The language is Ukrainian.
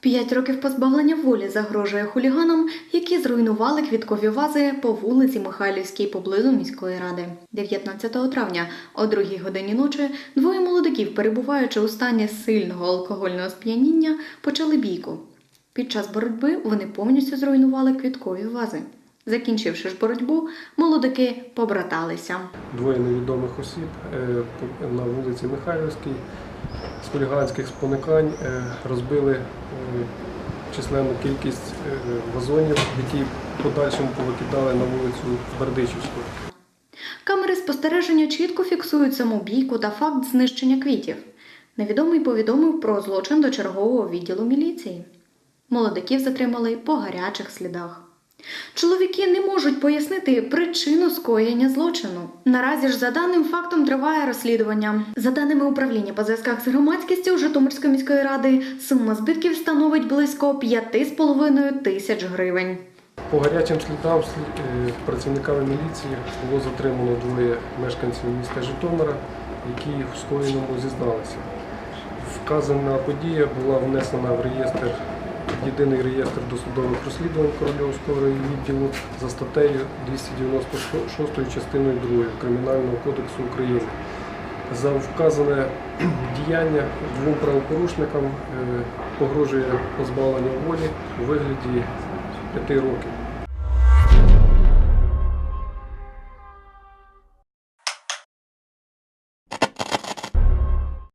П'ять років позбавлення волі загрожує хуліганам, які зруйнували квіткові вази по вулиці Михайлівській поблизу міської ради. 19 травня о 2 годині ночі двоє молодиків, перебуваючи у стані сильного алкогольного сп'яніння, почали бійку. Під час боротьби вони повністю зруйнували квіткові вази. Закінчивши ж боротьбу, молодики побраталися. двоє невідомих осіб е, на вулиці Михайлівській хуліганських спонукань е, розбили е, численну кількість е, вазонів, які в подальшому повикидали на вулицю Бердичівську. Камери спостереження чітко фіксують саму бійку та факт знищення квітів. Невідомий повідомив про злочин до чергового відділу міліції. Молодиків затримали по гарячих слідах. Чоловіки не можуть пояснити причину скоєння злочину. Наразі ж за даним фактом триває розслідування. За даними управління по зв'язках з громадськістю Житомирської міської ради, сума збитків становить близько 5,5 тисяч гривень. По гарячим слідам е, працівниками міліції було затримано двоє мешканців міста Житомира, які в скоєному зізналися. Вказана подія була внесена в реєстр, єдиний реєстр досудових розслідувань Корольовського відділу за статтею 296 частиною 2 Кримінального кодексу України. За вказане діяння двом правопорушникам е, погрожує позбавлення волі у вигляді п'яти років.